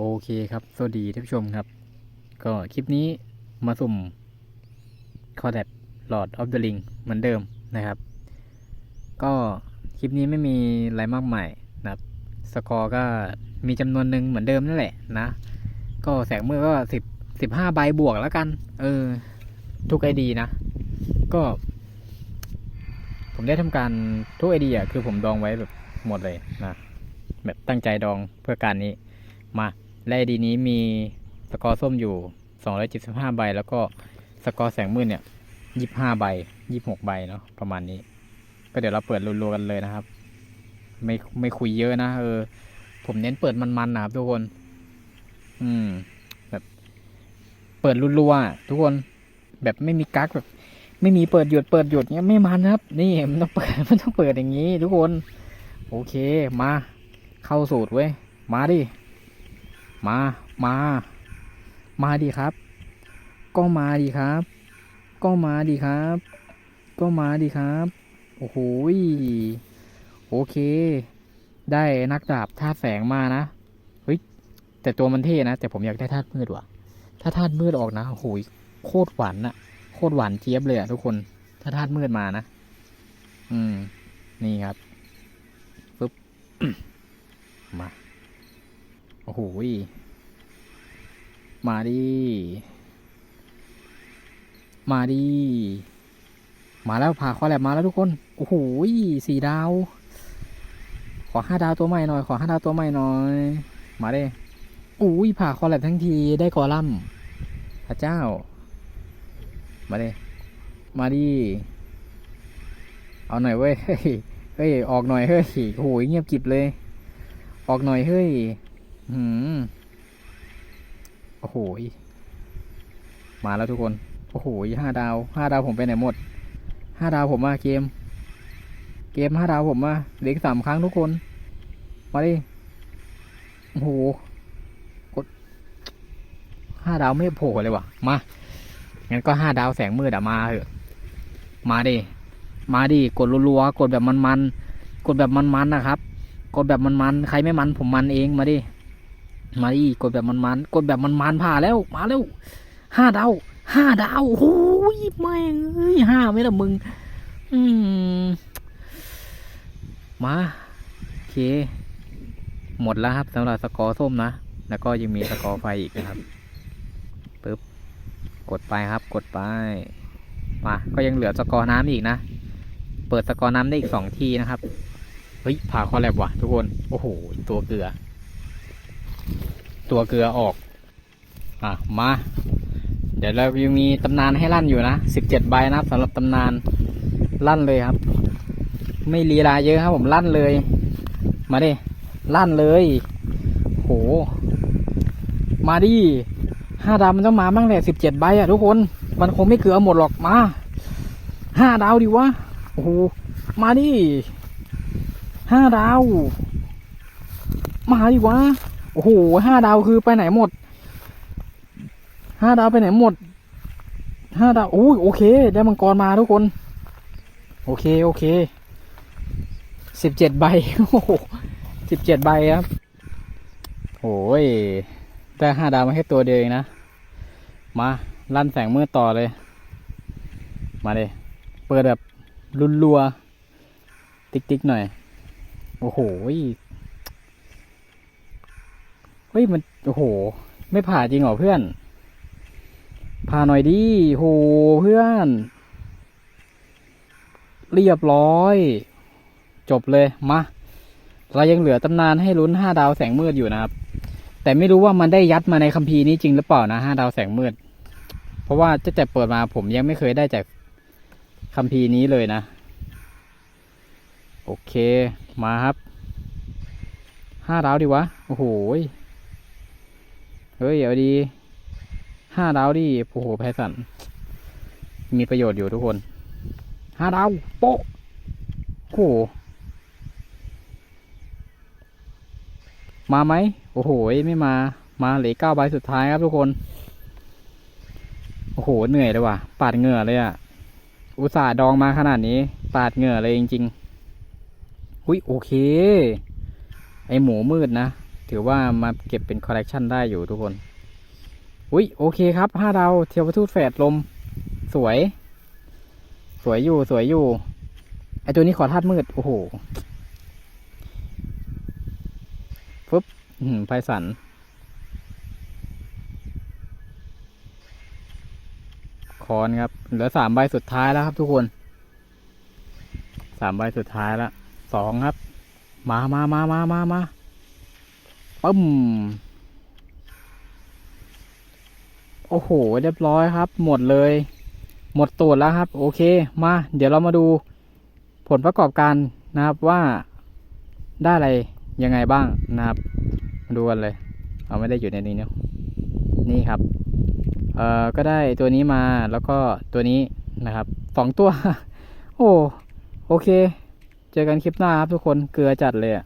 โอเคครับ สวัสดีท่านผู้ชมครับ ก็คลิปนี้มาสุ่มคอแดดหลอดออฟเดอะลิงเหมือนเดิมนะครับ ก็คลิปนี้ไม่มีอะไรมากมายนะครับ สกอร์ก็มีจำนวนหนึ่งเหมือนเดิมนั่นแหละนะ ก็แสงมือก็สิบสิบห้าใบบวกแล้วกัน เออ ทุกไอดีนะ ก็ ผมได้ทำการทุกไอเดียคือผมดองไว้แบบหมดเลยนะ แบบตั้งใจดองเพื่อการนี้มา และดีนี้มีสกอร์ส้มอยู่ 275 ใบ แล้วก็สกอร์แสงมืดเนี่ย 25 ใบ 26 ใบเนาะประมาณนี้ ก็เดี๋ยวเราเปิดรัวๆกันเลยนะครับ ไม่ไม่คุยเยอะนะเออ ผมเน้นเปิดมันๆนะครับทุกคน อืม แบบเปิดรัวๆทุกคนแบบไม่มีกักแบบไม่มีเปิดหยุดเปิดหยุดเนี้ยไม่มันนะครับ นี่มันต้องเปิดมันต้องเปิดอย่างนี้ ทุกคน โอเคมา เข้าสูตรเว้ยมาดิ มา มา มาดิครับ ก็มาดิครับ ก็มาดิครับ ก็มาดิครับ โอ้โหโอเค ได้นักดาบธาแสงมานะ เฮ้ย แต่ตัวมันเท่นะ แต่ผมอยากได้ธาตุมืดว่ะ ถ้าธาตุมืดออกนะโอ้โหโคตรหวานอะโคตรหวานเจี๊ยบเลยอะทุกคน ถ้าธาตุมืดมานะ อืม นี่ครับปึ๊บมา โอ้โหมาดิ มาดิ มาแล้วพาข้อแลบมาแล้วทุกคน โอ้โหสี่ดาว ขอห้าดาวตัวใหม่หน่อย ขอห้าดาวตัวใหม่หน่อย มาดิอุ้ยผ่าคอแลบทั้งทีได้กอลัมพระเจ้า มาดิ มาดิ เอาหน่อยเว้ย เฮ้ยเฮ้ยออกหน่อยเฮ้ย โอ้โหเงียบกิบเลย ออกหน่อยเฮ้ย หืมโอ้โหมาแล้วทุกคน โอ้โหห้าดาวห้าดาวผมไปไหนหมดห้าดาวผมมาเกม เกมห้าดาวผมมาเลืออกสามครั้งทุกคน มาดิ โอ้โห กดห้าดาวไม่โผล่เลยว่ะ มา งั้นก็ห้าดาวแสงมืดอะมาเถอะ มาดิ มาดิ กดรัวๆ กดแบบมันๆ กดแบบมันๆนะครับ กดแบบมันๆ ใครไม่มันผมมันเอง มาดิ มาดิกดแบบมันๆกดแบบมันๆผ่าแล้ว มาแล้วห้าดาวห้าดาวโอ้ยแม่งเอ้ยห้าไม่ละมึง อืมมาโอเค หมดแล้วครับสำหรับสกอร์ส้มนะ แล้วก็ยังมีสกอร์ไฟอีกนะครับปึ๊บกดไปครับ กดไปมาก็ยังเหลือสกอร์น้ำอีกนะ เปิดสกอร์น้ำได้อีกสองทีนะครับ เฮ้ยผ่าคอแลบว่ะทุกคน โอ้โห ตัวเกลือ ตัวเกลือออก อะ มา เดี๋ยวเรายังมีตำนานให้ลั่นอยู่นะสิบเจ็ดใบนะสำหรับตำนานลั่นเลยครับ ไม่ลีลาเยอะครับผมลั่นเลย มาดิลั่นเลย โห มาดิห้าดาวมันต้องมาบ้างแหละสิบเจ็ดใบอะทุกคน มันคงไม่เกลือหมดหรอกมาห้าดาวดิวะโอ้โหมาดิห้าดาว มาดิวะ อ้โหห้าดาวคือไปไหนหมดห้าดาวไปไหนหมดห้าดาวโอ้ยโอเค ได้มังกรมาทุกคน โอเค โอเคสิบเจ็ดใบโอ้โหสิบเจ็ดใบครับโอ้ยได้ห้าดาวมาแค่ตัวเดียวเองนะ มาลั่นแสงมืดต่อเลย มาเลยเปิดแบบรุนรัว ติ๊กติ๊กหน่อย โอ้โห ฮ้ยมันโอ้โห ไม่ผ่าจริงเหรอเพื่อนพาหน่อยดิโหเพื่อน เรียบร้อย จบเลยมาเรายังเหลือตำนานให้ลุ้นห้าดาวแสงมืดอยู่นะครับ แต่ไม่รู้ว่ามันได้ยัดมาในคัมภีร์นี้จริงหรือเปล่านะห้าดาวแสงมืด เพราะว่าจะแต่เปิดมาผมยังไม่เคยได้จากคัมภีร์นี้เลยนะ โอเคมาครับห้าดาวดีวะ โอ้โห เฮ้ย เอาดีห้าดาวดิโอ้โหไพสัน มีประโยชน์อยู่ทุกคนห้าดาวโป๊ะโอ้โหมาไหมโอ้โหไม่มา มาเหลือเก้าใบสุดท้ายครับทุกคน โอ้โห เหนื่อยเลยว่ะ ปาดเหงื่อเลยอะ อุตส่าห์ดองมาขนาดนี้ ปาดเหงื่อเลยจริงๆ อุ้ยโอเค ไอหมูมืดนะ ถือว่ามาเก็บเป็นคอลเลกชันได้อยู่ทุกคน อุ้ยโอเคครับห้าดาวเทวทูตแฝดลม สวย สวยอยู่สวยอยู่ ไอตัวนี้ขอธาตุมืด โอ้โหปุ๊บอืมไพสันคอนครับ เหลือสามใบสุดท้ายแล้วครับทุกคน สามใบสุดท้ายแล้วสองครับ มามามามามามา ปึ้มโอ้โห เรียบร้อยครับ หมดเลย หมดตูดแล้วครับ โอเค มา เดี๋ยวเรามาดูผลประกอบการนะครับว่าได้อะไรยังไงบ้างนะครับ มาดูกันเลย เอาไม่ได้อยู่ในนี้เนาะนี่ครับ เอ่อ ก็ได้ตัวนี้มาแล้วก็ตัวนี้นะครับสองตัว โอ้ โอเค เจอกันคลิปหน้าครับทุกคน เกลือจัดเลยอะ